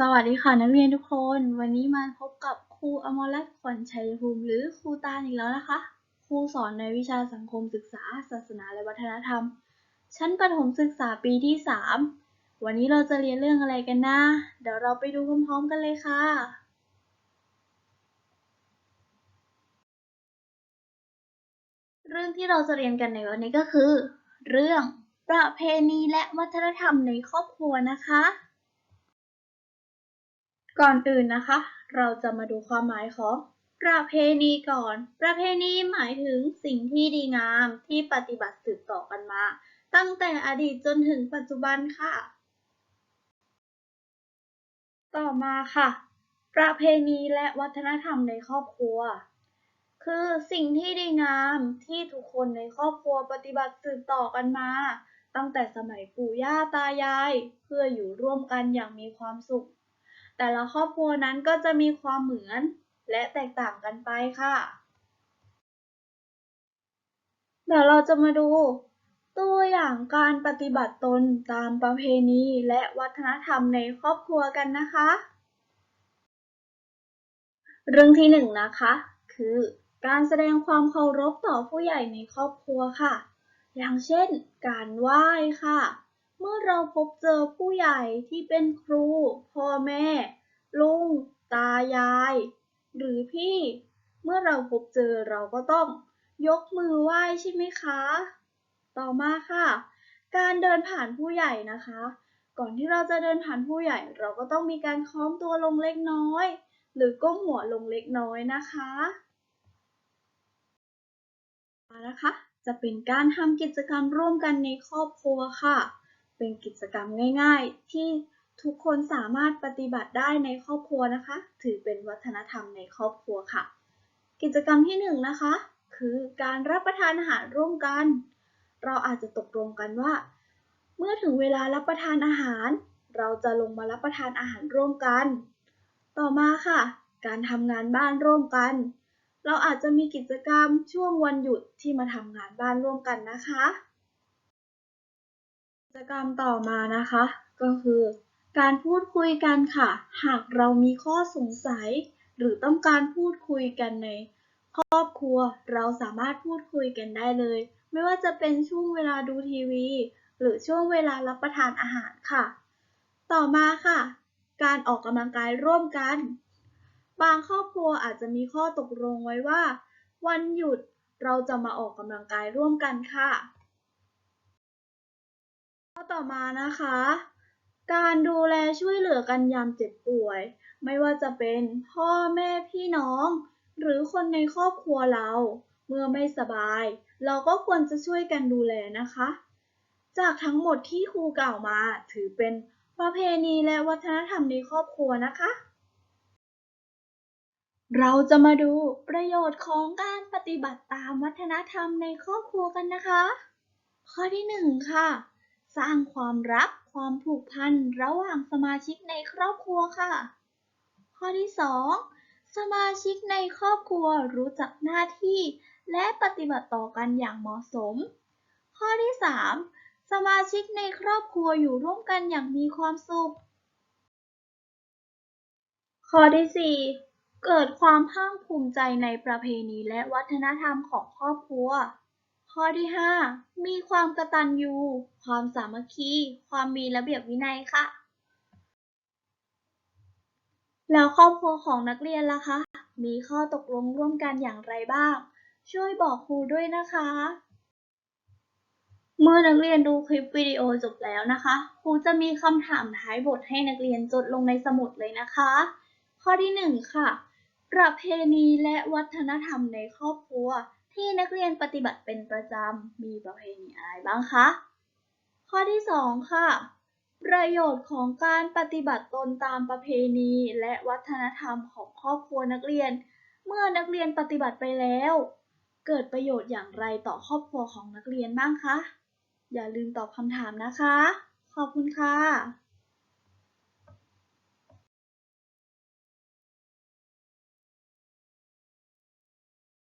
สวัสดีค่ะนักเรียนทุกคน วันนี้มาพบกับครูอมรรัตน์ขวัญชัยภูมิ หรือครูตาอีกแล้วนะคะ ครูสอนในวิชาสังคมศึกษา ศาสนาและวัฒนธรรม ชั้นประถมศึกษาปีที่ 3 วันนี้เราจะเรียนเรื่องอะไรกันนะ เดี๋ยวเราไปดูพร้อมๆกันเลยค่ะ เรื่องที่เราจะเรียนกันในวันนี้ก็คือ เรื่องประเพณีและวัฒนธรรมในครอบครัวนะคะ ก่อนอื่นนะคะ เราจะมาดูความหมายของประเพณีก่อน ประเพณีหมายถึงสิ่งที่ดีงามที่ปฏิบัติสืบต่อกันมา ตั้งแต่อดีตจนถึงปัจจุบันค่ะ ต่อมาค่ะ ประเพณีและวัฒนธรรมในครอบครัว คือสิ่งที่ดีงามที่ทุกคนในครอบครัวปฏิบัติสืบต่อกันมา ตั้งแต่สมัยปู่ย่าตายาย เพื่ออยู่ร่วมกันอย่างมีความสุข แต่ละครอบครัวนั้นก็จะมีความเหมือนและแตกต่างกันไปค่ะ เดี๋ยวเราจะมาดู ตัวอย่างการปฏิบัติตนตามประเพณีและวัฒนธรรมในครอบครัวกันนะคะ เรื่องที่หนึ่งนะคะ คือการแสดงความเคารพต่อผู้ใหญ่ในครอบครัวค่ะ อย่างเช่น การไหว้ค่ะ เมื่อเราพบเจอผู้ใหญ่ที่เป็นครู พ่อแม่ ลุง ตายาย หรือพี่ เมื่อเราพบเจอเราก็ต้องยกมือไหว้ใช่ไหมคะ ต่อมาค่ะ การเดินผ่านผู้ใหญ่นะคะ ก่อนที่เราจะเดินผ่านผู้ใหญ่ เราก็ต้องมีการค้อมตัวลงเล็กน้อย หรือก้มหัวลงเล็กน้อยนะคะนะคะ จะเป็นการทำกิจกรรมร่วมกันในครอบครัวค่ะ เป็นกิจกรรมง่าย ๆ ที่ทุกคนสามารถปฏิบัติได้ในครอบครัวนะคะ ถือเป็นวัฒนธรรมในครอบครัวค่ะ กิจกรรมที่หนึ่งนะคะ คือการรับประทานอาหารร่วมกัน เราอาจจะตกลงกันว่า เมื่อถึงเวลารับประทานอาหาร เราจะลงมารับประทานอาหารร่วมกัน ต่อมาค่ะ การทำงานบ้านร่วมกัน เราอาจจะมีกิจกรรมช่วงวันหยุดที่มาทำงานบ้านร่วมกันนะคะ จกรรมต่อมานะคะ ก็คือการพูดคุยกันค่ะ หากเรามีข้อสงสัย หรือต้องการพูดคุยกันในครอบครัวเราสามารถพูดคุยกันได้เลย ไม่ว่าจะเป็นช่วงเวลาดูทีวี หรือช่วงเวลารับประทานอาหารค่ะ ต่อมาค่ะ การออกกำลังกายร่วมกัน บางครอบครัวอาจจะมีข้อตกลงไว้ว่า วันหยุดเราจะมาออกกำลังกายร่วมกันค่ะ ข้อต่อมานะคะ การดูแลช่วยเหลือกันยามเจ็บป่วย ไม่ว่าจะเป็นพ่อแม่พี่น้อง หรือคนในครอบครัวเรา เมื่อไม่สบาย เราก็ควรจะช่วยกันดูแลนะคะ จากทั้งหมดที่ครูกล่าวมาถือเป็นประเพณีและวัฒนธรรมในครอบครัวนะคะ เราจะมาดูประโยชน์ของการปฏิบัติตามวัฒนธรรมในครอบครัวกันนะคะ ข้อที่หนึ่งค่ะ สร้างความรัก ความผูกพันระหว่างสมาชิกในครอบครัวค่ะ ข้อที่สองสมาชิกในครอบครัวรู้จักหน้าที่ และปฏิบัติต่อกันอย่างเหมาะสม ข้อที่สามสมาชิกในครอบครัวอยู่ร่วมกันอย่างมีความสุข ข้อที่สี่เกิดความภาคภูมิใจในประเพณีและวัฒนธรรมของครอบครัว ข้อที่ 5 มีความกตัญญู ความสามัคคี ความมีระเบียบวินัยค่ะ แล้วครอบครัวของนักเรียนล่ะคะ มีข้อตกลงร่วมกันอย่างไรบ้าง ช่วยบอกครูด้วยนะคะ เมื่อนักเรียนดูคลิปวิดีโอจบแล้วนะคะ ครูจะมีคำถามท้ายบทให้นักเรียนจดลงในสมุดเลยนะคะ ข้อที่ 1 ค่ะ ประเพณีและวัฒนธรรมในครอบครัว ที่นักเรียนปฏิบัติเป็นประจำ มีประเพณีอะไรบ้างคะ ข้อที่ 2 ค่ะ ประโยชน์ของการปฏิบัติตนตามประเพณีและวัฒนธรรมของครอบครัวนักเรียน เมื่อนักเรียนปฏิบัติไปแล้ว เกิดประโยชน์อย่างไรต่อครอบครัวของนักเรียนบ้างคะ อย่าลืมตอบคำถามนะคะ ขอบคุณค่ะ